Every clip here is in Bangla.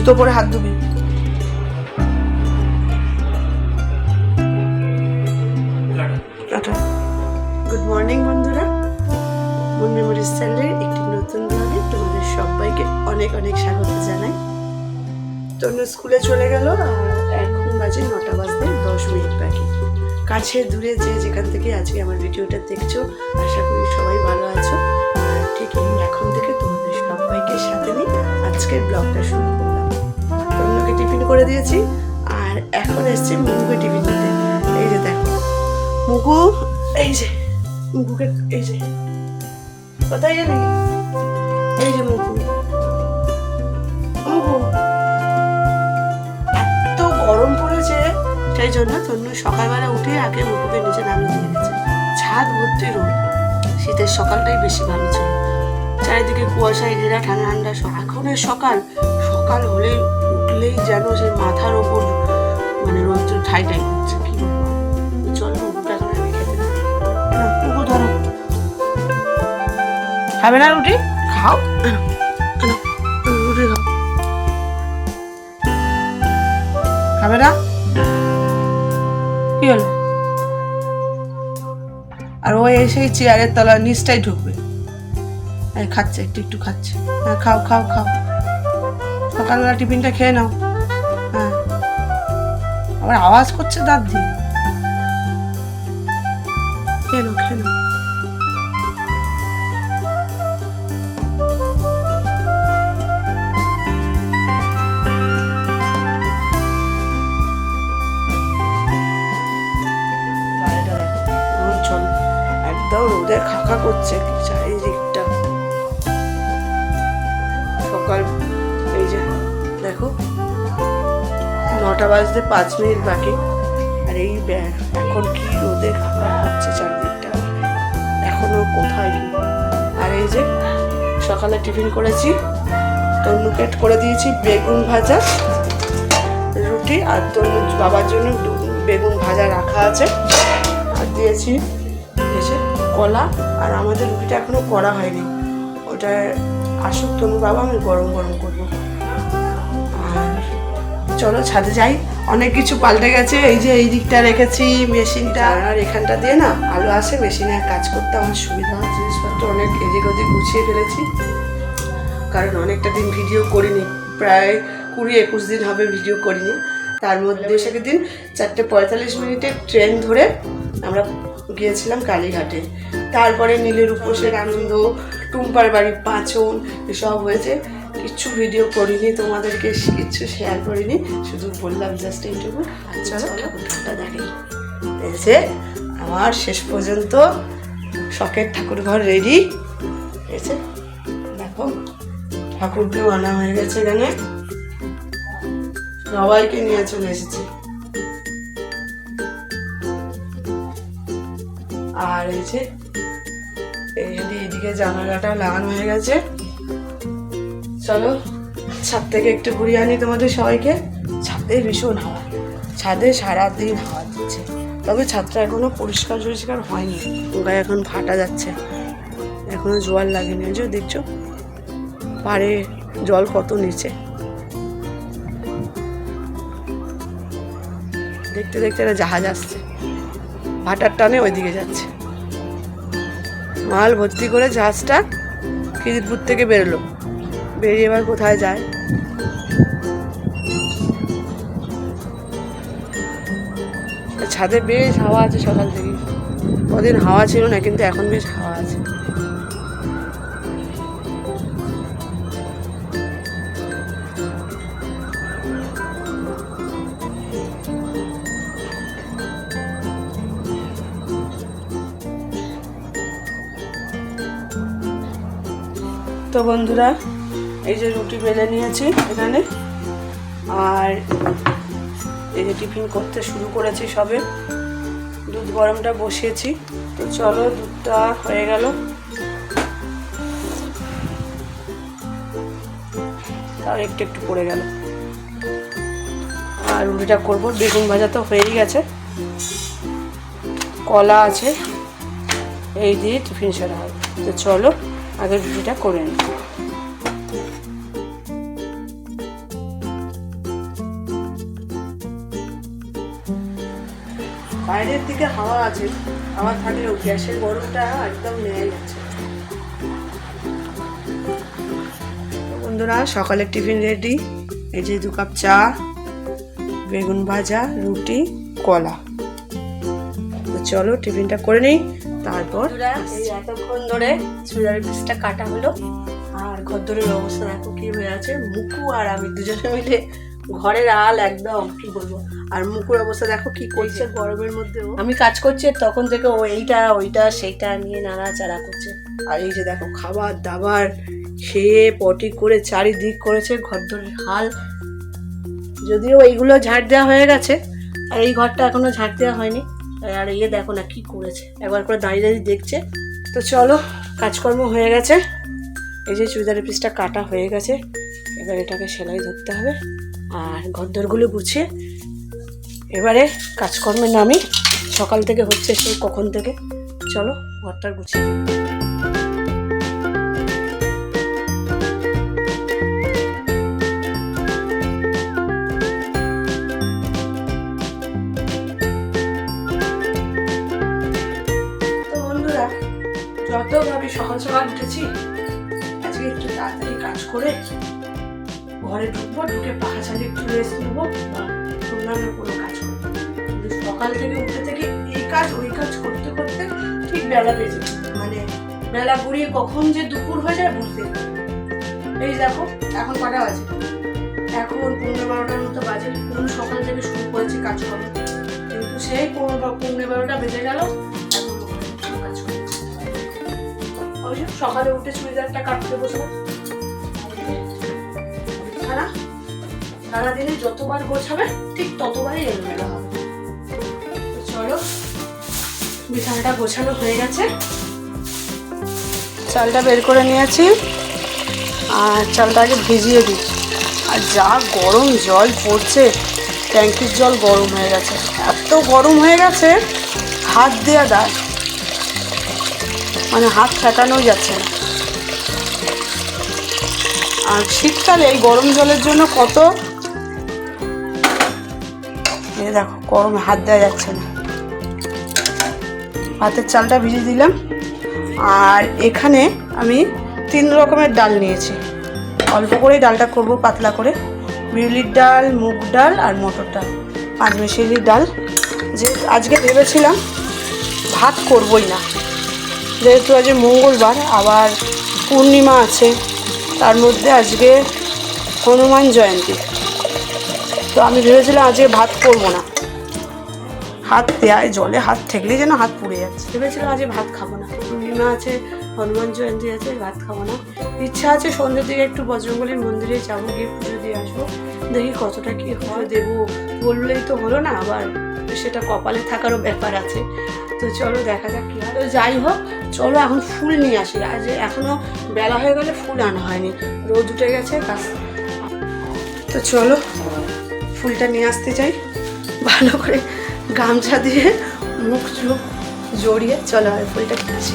জুতো পরে হাত ধুবি। গুড মর্নিং বন্ধুরা। মন মেমোরিজ চ্যানেলের একটি নতুন ব্লগে তোমাদের সবাইকে অনেক অনেক স্বাগত জানাই। তনু স্কুলে চলে গেল এখন বাজে নটা বাজতে দশ মিনিট বাকি। কাছে দূরে যে যেখান থেকে আজকে আমার ভিডিওটা দেখছ, আশা করি সবাই ভালো আছো। আর ঠিক এখন থেকে তোমাদের সবাইকে সাথে নিয়ে আজকের ব্লগটা শুরু টিফিন করে দিয়েছি। আর এখন এসছি মুখে টিফিন দিতে এই যে দেখো। মুকু, এই যে, মুকুকে, এই যে। কোথায় গেলি? এই যে মুকু। মুকু। এত গরম পড়েছে। সেই জন্য তন্নু সকালবেলা উঠে আগে মুকুকে নিচে নামিয়ে দিয়ে গেছে। ছাদ ভর্তি রোদ। শীতের সকালটাই বেশি ভালো ছিল। চারিদিকে কুয়াশায় ঘেরা, ঠান্ডা ঠান্ডা। এখনের সকাল। সকাল হলেই উঠলেই যেন সে মাথার ওপর মানে রোদ্র ঠাই ঠাই করছে। কি বলব? চল ধরো। খাবে না রুটি? খাও। রুটি খাও। খাবে না? কি হলো? আর ও এসেই চেয়ারের তলা নিচটাই ঢুকবে। খাচ্ছে একটু একটু খাচ্ছে। হ্যাঁ খাও খাও খাও। সকালবেলা টিফিনটা খেয়ে নাও। হ্যাঁ। আবার আওয়াজ করছে দাঁত দিয়ে। খেয়ে নাও খেয়ে নাও। একদম খাকা করছে চারিদিকটা দেখো। নটা বাজতে পাঁচ মিনিট বাকি। আর এই এখন কি রোদে খাকা হচ্ছে চারিদিকটা? এখনও কোথায়? আর এই যে, সকালে টিফিন করেছি। তন্নুকেট করে দিয়েছি বেগুন ভাজা, রুটি আর তন্নু বাবার জন্য বেগুন ভাজা রাখা আছে। আর দিয়েছি এসে কলা। আর আমাদের রুটিটা এখনও করা হয়নি। ওটা আসুক তনু বাবা, আমি গরম গরম করব। চলো ছাদে যাই। অনেক কিছু পাল্টে গেছে। এই যে এই দিকটা রেখেছি, মেশিনটা। আর এখানটা দিয়ে না আলো আসে, মেশিনে কাজ করতে আমার সুবিধা জিনিসপত্র অনেক এদিক ওদিক গুছিয়ে ফেলেছি। কারণ অনেকটা দিন ভিডিও করিনি। প্রায় কুড়ি একুশ দিন হবে ভিডিও করিনি। তার মধ্যে বৈশাখের দিন চারটে পঁয়তাল্লিশ মিনিটে ট্রেন ধরে আমরা গিয়েছিলাম কালীঘাটে। তারপরে নীলের উপোসের আনন্দ, টুম্পার বাড়ির পাঁচন, এসব হয়েছে। কিচ্ছু ভিডিও করিনি তোমাদেরকে কিচ্ছু শেয়ার করিনি শুধু বললাম জাস্ট এইটুকু আর চলো। ঠাকুরঘরটা দেখি এসে আমার শেষ পর্যন্ত শখের ঠাকুর ঘর রেডি এসে দেখো ঠাকুরকেও আনা হয়ে গেছে এখানে। সবাইকে নিয়ে চলে এসেছি। আর এই যে এদিকে জানালাটা লাগানো হয়ে গেছে। চলো, ছাদ থেকে একটু ঘুরিয়ে আনি তোমাদের সবাইকে। ছাদে ভীষণ হাওয়া। ছাদে সারাদিন হাওয়া দিচ্ছে। তবে ছাদটা এখনও পরিষ্কার পরিষ্কার হয়নি। গায়ে এখন ফাটা যাচ্ছে। এখনও জোয়ার লাগেনি। যে দেখছ, পাড়ে জল কত নিচে। দেখতে দেখতে একটা জাহাজ আসছে। ভাটার টানে ওইদিকে যাচ্ছে। মাল ভর্তি করে জাহাজটা খিদিরপুর থেকে বেরোলো। বেরিয়ে এবার কোথায় যায়? ছাদে বেশ হাওয়া আছে সকাল থেকে কদিন হাওয়া ছিল না, কিন্তু এখন বেশ হাওয়া আছে। তো বন্ধুরা এই যে রুটি বেলে নিয়েছি এখানে। আর এই যে টিফিন করতে শুরু করেছি সবে। দুধ গরমটা বসিয়েছি। তো চলো, দুধটা হয়ে গেল। তার একটু একটু পড়ে গেল। আর রুটিটা করব। বেগুন ভাজা তো হয়েই গেছে। কলা আছে। এই দিয়ে টিফিন সেরা হবে। তো চলো, আগে রুটিটা করে নিই। বাইরের দিকে হাওয়া আছে। হাওয়া থাকলেও গ্যাসের গরমটা একদম নেয় যাচ্ছে বন্ধুরা সকালের টিফিন রেডি। এই যে দু কাপ চা বেগুন ভাজা রুটি কলা। তো চলো টিফিনটা করে নেই। তারপর এতক্ষণ ধরে চুড়ার পিসটা কাটা হলো। আর ঘরদরের অবস্থা দেখো কি হয়ে আছে। মুকু আর আমি দুজনে মিলে ঘরের আল একদম কি বলব আর মুকুর অবস্থা দেখো কি করছে গরমের মধ্যেও। আমি কাজ করছি তখন থেকে ও এইটা ওইটা সেইটা নিয়ে নাড়াচাড়া করছে। আর এই যে দেখো খাবার দাবার খেয়ে পটি করে চারিদিক করেছে ঘরদরের হাল। যদিও এইগুলো ঝাড় দেওয়া হয়ে গেছে আর এই ঘরটা এখনও ঝাড় দেওয়া হয়নি। আর ইয়ে দেখো না কি করেছে। একবার করে দাঁড়িয়ে দাঁড়িয়ে দেখছে। তো চলো কাজকর্ম হয়ে গেছে। এই যে চুড়িদারের পিসটা কাটা হয়ে গেছে। এবার এটাকে সেলাই ধরতে হবে। আর ঘরদরগুলো গুছিয়ে এবারে কাজকর্মে নামি, সকাল থেকে হচ্ছে সেই কখন থেকে চলো ঘরটা গুছিয়ে। যত ভাবি সকাল সকাল উঠেছি, আজকে একটু তাড়াতাড়ি কাজ করে ঘরে ঢুকবো, ঢুকে পাখা চালিয়ে একটু রেস্ট নেব অন্যান্য কোনো কাজ সকাল থেকে উঠে থেকে এই কাজ, ওই কাজ করতে করতে ঠিক বেলা যায়। মানে বেলা গড়িয়ে কখন যে দুপুর হয়ে যায় বুঝতে এই দেখো, এখন কটা বাজে? এখন পনেরো বারোটার মতো বাজে। কোন সকাল থেকে শুরু করেছি কাজ করব কিন্তু সেই পনেরো পনেরো বারোটা বেজে গেল সকালে উঠে চুড়িদারটা কাটতে সারা? সারাদিনে যতবার গোছাবে, ঠিক ততবারই এলোমেলো হবে। চলো। বিছানাটা গোছানো হয়ে গেছে। চালটা বের করে নিয়েছি। আর চালটা আগে ভিজিয়ে দিই। আর যা গরম জল পড়ছে, ট্যাঙ্কির জল গরম হয়ে গেছে। এত গরম হয়ে গেছে, হাত দেওয়া দায়। মানে হাত ঠেকানোই যাচ্ছে না। আর শীতকালে এই গরম জলের জন্য কত দেখো, গরমে হাত দেওয়া যাচ্ছে না। ভাতের চালটা ভিজিয়ে দিলাম। আর এখানে আমি তিন রকমের ডাল নিয়েছি। অল্প করেই ডালটা করব, পাতলা করে। বিউলির ডাল, মুগ ডাল আর মটর ডাল। পাঁচ মিশিলির ডাল। যে আজকে ভেবেছিলাম ভাত করবই না। যেহেতু আজ মঙ্গলবার, আবার পূর্ণিমা আছে, তার মধ্যে আজকে হনুমান জয়ন্তী। তো আমি ভেবেছিলাম আজকে ভাত করব না। হাত দেয়, জলে হাত ঠেকলেই যেন হাত পুড়ে যাচ্ছে। ভেবেছিলাম আজ ভাত খাব না। পূর্ণিমা আছে, হনুমান জয়ন্তী আছে, ভাত খাব না। ইচ্ছা আছে সন্ধ্যের দিকে একটু বজরঙ্গলির মন্দিরে যাব, গিয়ে পুজো দিয়ে আসব। দেখি কতটা কি হয়, দেবো বললেই তো হলো না, আবার সেটা কপালে থাকারও ব্যাপার আছে। তো চলো দেখা যাক কি হয়। তো যাই হোক, চলো এখন ফুল নিয়ে আসি। আজ এখনও বেলা হয়ে গেলে ফুল আনা হয়নি। রোদ উঠে গেছে কাজ তো চলো, ফুলটা নিয়ে আসতে চাই। ভালো করে গামছা দিয়ে মুখ চুখ জড়িয়ে, চলো আর ফুলটা উঠেছে।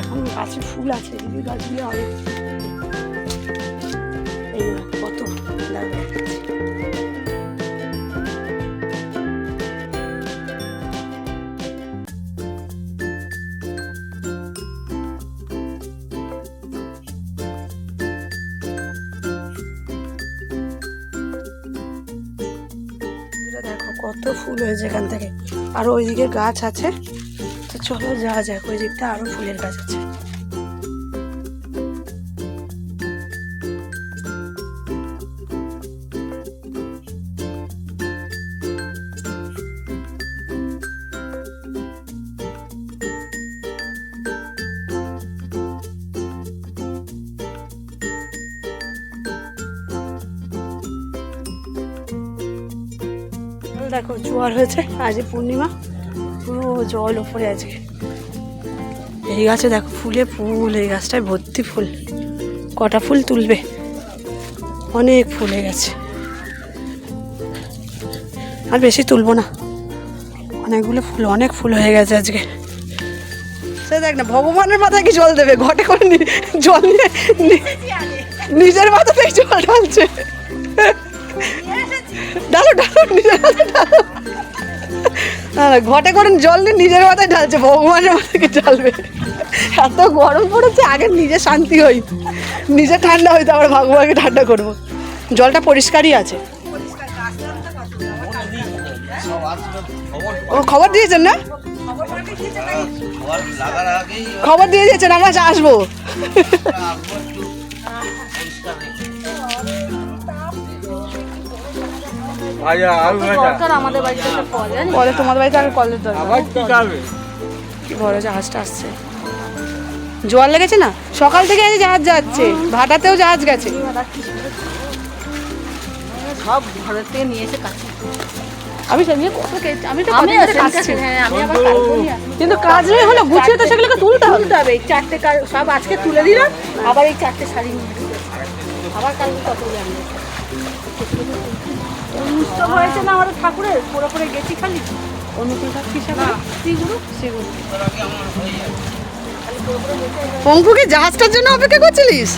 এখন গাছে ফুল আছে গাছগুলো অনেক। এই কত ফুল হয়েছে এখান থেকে। আর ওইদিকে গাছ আছে। তো চলো যাওয়া যাক ওই দিকটা আরও ফুলের গাছ আছে। দেখো জোয়ার হয়েছে, আজ পূর্ণিমা, পুরো জল ওপরে আজকে এই গাছে দেখো ফুলে ফুল, এই গাছটায় ভর্তি ফুল। কটা ফুল তুলবে? অনেক ফুল হয়ে গেছে। আর বেশি তুলবো না। অনেকগুলো ফুল, অনেক ফুল হয়ে গেছে আজকে। সে দেখ না, ভগবানের মাথায় কি জল দেবে? ঘটে করে জল নিয়ে নিজের মাথাতেই জল ঢালছে। ডালো ডালো, নিজের না ঘটে করেন জল নিয়ে নিজের মাথায় ঢালছে, ভগবানের মাথাকে ঢালবে? এত গরম পড়েছে, আগে নিজে শান্তি হই। নিজে ঠান্ডা হই তারপরে ভগবানকে ঠান্ডা করব। জলটা পরিষ্কারই আছে। ও, খবর দিয়েছেন না? খবর দিয়ে দিয়েছেন, আমরা আসব। ভাইয়া আলু দরকার আমাদের বাড়িতে একটা কল জানি কলে তোমাদের বাড়িতে আগে কলের দরকার আবার কি খাবে কি বড় জাহাজটা আসছে। জোয়ার লেগেছে না? সকাল থেকে এই জাহাজ যাচ্ছে। ভাটাতেও জাহাজ গেছে। সব ঘরের থেকে নিয়ে এসে কাছে আমি কত আমি তো আমি কাটছি। হ্যাঁ আমি আবার কিন্তু কাজ নেই হলো গুছিয়ে তো সেগুলোকে তুলতে হবে। তুলতে হবে এই চারটে সব আজকে তুলে দিলাম আবার এই চারটে শাড়ি নিয়ে আবার কালকে কত জানবে উৎসব হয়েছে না আমাদের ঠাকুরের? পরে পরে গেছি খালি? অনুকূল থাকছি শ্রীগুরু সেগুলো পঙ্কু কি জাহাজটার জন্য অপেক্ষা করছিলিস?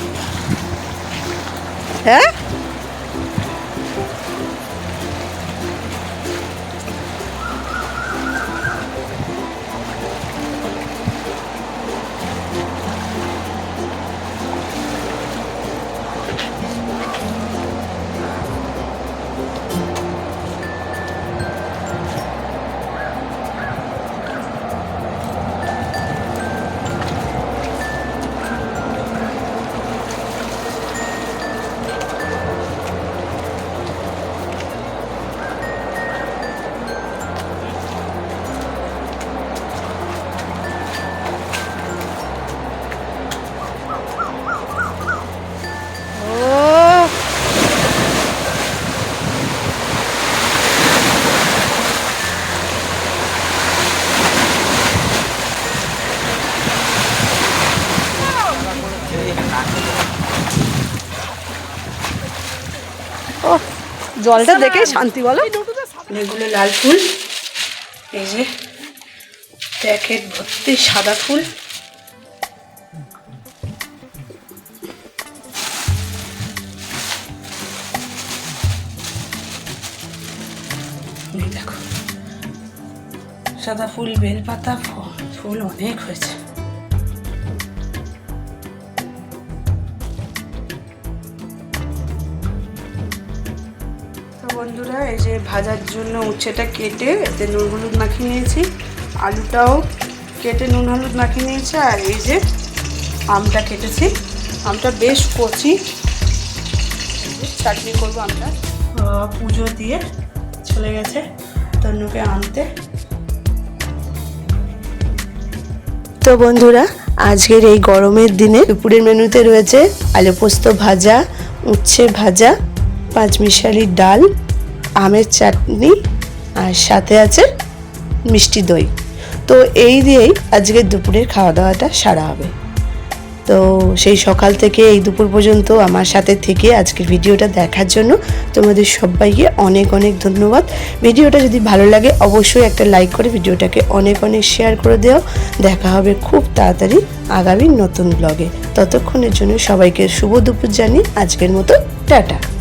হ্যাঁ? জলটা দেখেই শান্তি বলো। অনেকগুলো লাল ফুল এই যে প্যাকেট ভর্তি সাদা ফুল। দেখো সাদা ফুল বেলপাতা ফুল অনেক হয়েছে। বন্ধুরা এই যে ভাজার জন্য উচ্ছেটা কেটে এতে নুন হলুদ মাখিয়ে নিয়েছি আলুটাও কেটে নুন হলুদ মাখিয়ে নিয়েছি আর এই যে আমটা কেটেছি। আমটা বেশ কচি। চাটনি করব আহ, পুজো দিয়ে চলে গেছে তন্নুকে আনতে। তো বন্ধুরা আজকের এই গরমের দিনে দুপুরের মেনুতে রয়েছে আলু পোস্ত ভাজা উচ্ছে ভাজা পাঁচমিশালি ডাল আমের চাটনি আর সাথে আছে মিষ্টি দই। তো এই দিয়েই আজকের দুপুরের খাওয়া দাওয়াটা সারা হবে। তো সেই সকাল থেকে এই দুপুর পর্যন্ত আমার সাথে থেকে আজকের ভিডিওটা দেখার জন্য তোমাদের সবাইকে অনেক অনেক ধন্যবাদ। ভিডিওটা যদি ভালো লাগে অবশ্যই একটা লাইক করে ভিডিওটাকে অনেক অনেক শেয়ার করে দেও। দেখা হবে খুব তাড়াতাড়ি আগামী নতুন ব্লগে। ততক্ষণের জন্য সবাইকে শুভ দুপুর জানিয়ে আজকের মতো টাটা।